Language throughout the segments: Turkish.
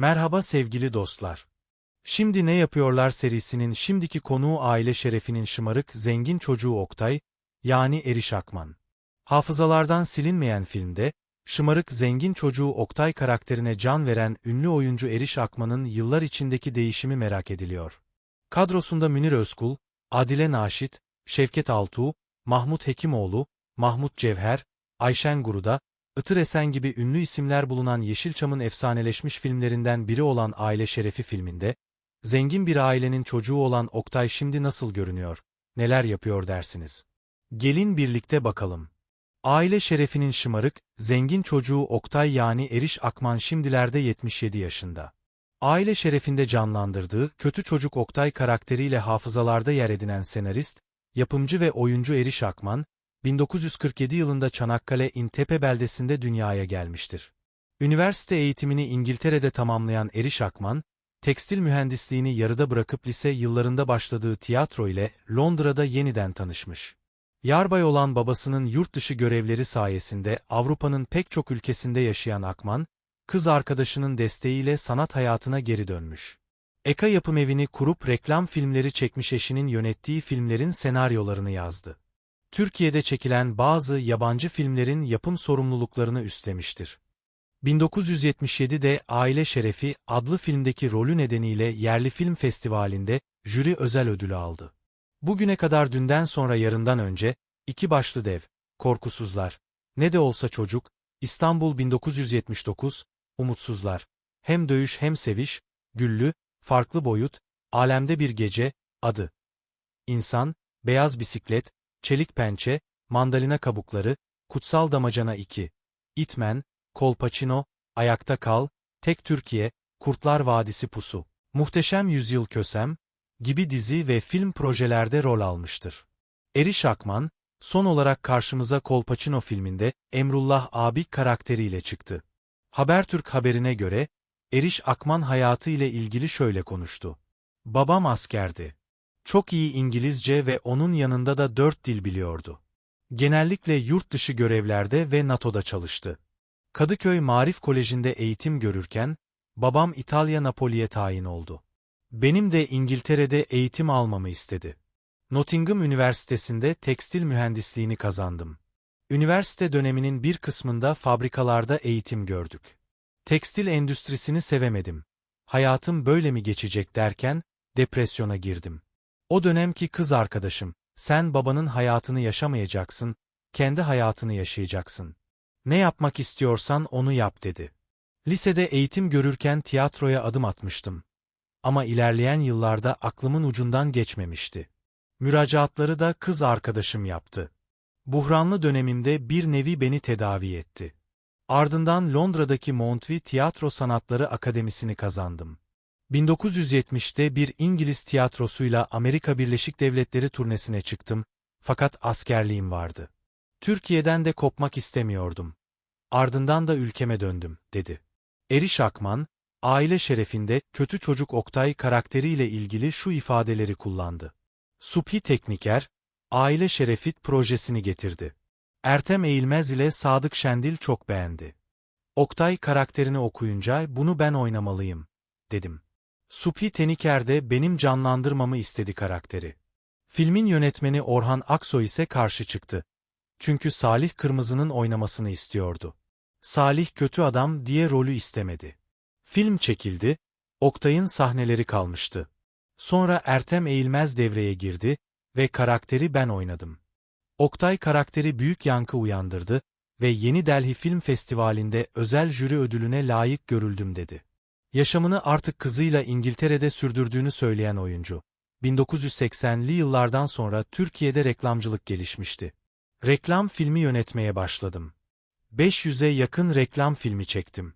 Merhaba sevgili dostlar. Şimdi Ne Yapıyorlar serisinin şimdiki konuğu aile şerefinin şımarık, zengin çocuğu Oktay, yani Eriş Akman. Hafızalardan silinmeyen filmde, şımarık zengin çocuğu Oktay karakterine can veren ünlü oyuncu Eriş Akman'ın yıllar içindeki değişimi merak ediliyor. Kadrosunda Münir Özkul, Adile Naşit, Şevket Altuğ, Mahmut Hekimoğlu, Mahmut Cevher, Ayşen Guruda, Itır Esen gibi ünlü isimler bulunan Yeşilçam'ın efsaneleşmiş filmlerinden biri olan Aile Şerefi filminde, zengin bir ailenin çocuğu olan Oktay şimdi nasıl görünüyor, neler yapıyor dersiniz. Gelin birlikte bakalım. Aile şerefinin şımarık, zengin çocuğu Oktay yani Eriş Akman şimdilerde 77 yaşında. Aile şerefinde canlandırdığı kötü çocuk Oktay karakteriyle hafızalarda yer edinen senarist, yapımcı ve oyuncu Eriş Akman, 1947 yılında Çanakkale İntepe beldesinde dünyaya gelmiştir. Üniversite eğitimini İngiltere'de tamamlayan Eriş Akman, tekstil mühendisliğini yarıda bırakıp lise yıllarında başladığı tiyatro ile Londra'da yeniden tanışmış. Yarbay olan babasının yurt dışı görevleri sayesinde Avrupa'nın pek çok ülkesinde yaşayan Akman, kız arkadaşının desteğiyle sanat hayatına geri dönmüş. Eka yapım evini kurup reklam filmleri çekmiş eşinin yönettiği filmlerin senaryolarını yazdı. Türkiye'de çekilen bazı yabancı filmlerin yapım sorumluluklarını üstlemiştir. 1977'de Aile Şerefi adlı filmdeki rolü nedeniyle Yerli Film Festivali'nde jüri özel ödülü aldı. Bugüne kadar dünden sonra yarından önce, iki başlı dev, korkusuzlar, ne de olsa çocuk, İstanbul 1979, umutsuzlar, hem dövüş hem seviş, güllü, farklı boyut, alemde bir gece, adı. İnsan, beyaz bisiklet, çelik pençe, mandalina kabukları, kutsal damacana 2, itmen, kolpaçino, ayakta kal, tek Türkiye, Kurtlar Vadisi pusu, muhteşem yüzyıl kösem, gibi dizi ve film projelerde rol almıştır. Eriş Akman, son olarak karşımıza Kolpaçino filminde Emrullah abi karakteriyle çıktı. Habertürk haberine göre, Eriş Akman hayatı ile ilgili şöyle konuştu. Babam askerdi. Çok iyi İngilizce ve onun yanında da dört dil biliyordu. Genellikle yurt dışı görevlerde ve NATO'da çalıştı. Kadıköy Marif Koleji'nde eğitim görürken, babam İtalya Napoli'ye tayin oldu. Benim de İngiltere'de eğitim almamı istedi. Nottingham Üniversitesi'nde tekstil mühendisliğini kazandım. Üniversite döneminin bir kısmında fabrikalarda eğitim gördük. Tekstil endüstrisini sevemedim. Hayatım böyle mi geçecek derken, depresyona girdim. O dönemki kız arkadaşım, sen babanın hayatını yaşamayacaksın, kendi hayatını yaşayacaksın. Ne yapmak istiyorsan onu yap dedi. Lisede eğitim görürken tiyatroya adım atmıştım. Ama ilerleyen yıllarda aklımın ucundan geçmemişti. Müracaatları da kız arkadaşım yaptı. Buhranlı dönemimde bir nevi beni tedavi etti. Ardından Londra'daki Montville Tiyatro Sanatları Akademisi'ni kazandım. 1970'te bir İngiliz tiyatrosuyla Amerika Birleşik Devletleri turnesine çıktım, fakat askerliğim vardı. Türkiye'den de kopmak istemiyordum. Ardından da ülkeme döndüm, dedi. Eriş Akman, aile şerefinde kötü çocuk Oktay karakteriyle ilgili şu ifadeleri kullandı. Subhi Tekniker, aile şerefit projesini getirdi. Ertem Eğilmez ile Sadık Şendil çok beğendi. Oktay karakterini okuyunca bunu ben oynamalıyım, dedim. Subhi Teniker de benim canlandırmamı istedi karakteri. Filmin yönetmeni Orhan Aksoy ise karşı çıktı. Çünkü Salih Kırmızı'nın oynamasını istiyordu. Salih kötü adam diye rolü istemedi. Film çekildi, Oktay'ın sahneleri kalmıştı. Sonra Ertem Eğilmez devreye girdi ve karakteri ben oynadım. Oktay karakteri büyük yankı uyandırdı ve Yeni Delhi Film Festivali'nde özel jüri ödülüne layık görüldüm dedi. Yaşamını artık kızıyla İngiltere'de sürdürdüğünü söyleyen oyuncu, 1980'li yıllardan sonra Türkiye'de reklamcılık gelişmişti. Reklam filmi yönetmeye başladım. 500'e yakın reklam filmi çektim.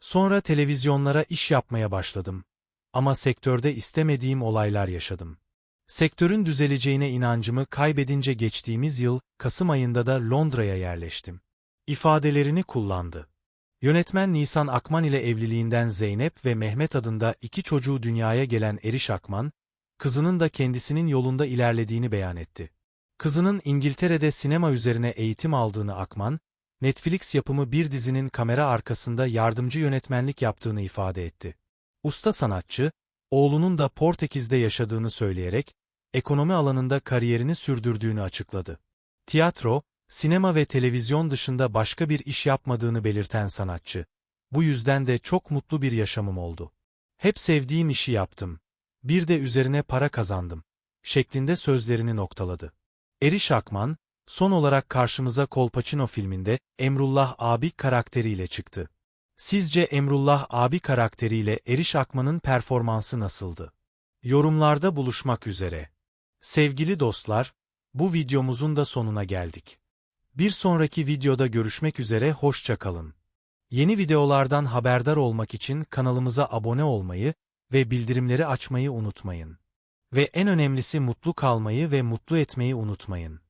Sonra televizyonlara iş yapmaya başladım. Ama sektörde istemediğim olaylar yaşadım. Sektörün düzeleceğine inancımı kaybedince geçtiğimiz yıl, Kasım ayında da Londra'ya yerleştim. İfadelerini kullandı. Yönetmen Nisan Akman ile evliliğinden Zeynep ve Mehmet adında iki çocuğu dünyaya gelen Eriş Akman, kızının da kendisinin yolunda ilerlediğini beyan etti. Kızının İngiltere'de sinema üzerine eğitim aldığını Akman, Netflix yapımı bir dizinin kamera arkasında yardımcı yönetmenlik yaptığını ifade etti. Usta sanatçı, oğlunun da Portekiz'de yaşadığını söyleyerek, ekonomi alanında kariyerini sürdürdüğünü açıkladı. Tiyatro, sinema ve televizyon dışında başka bir iş yapmadığını belirten sanatçı. Bu yüzden de çok mutlu bir yaşamım oldu. Hep sevdiğim işi yaptım. Bir de üzerine para kazandım. Şeklinde sözlerini noktaladı. Eriş Akman, son olarak karşımıza Kolpaçino filminde Emrullah abi karakteriyle çıktı. Sizce Emrullah abi karakteriyle Eriş Akman'ın performansı nasıldı? Yorumlarda buluşmak üzere. Sevgili dostlar, bu videomuzun da sonuna geldik. Bir sonraki videoda görüşmek üzere hoşça kalın. Yeni videolardan haberdar olmak için kanalımıza abone olmayı ve bildirimleri açmayı unutmayın. Ve en önemlisi mutlu kalmayı ve mutlu etmeyi unutmayın.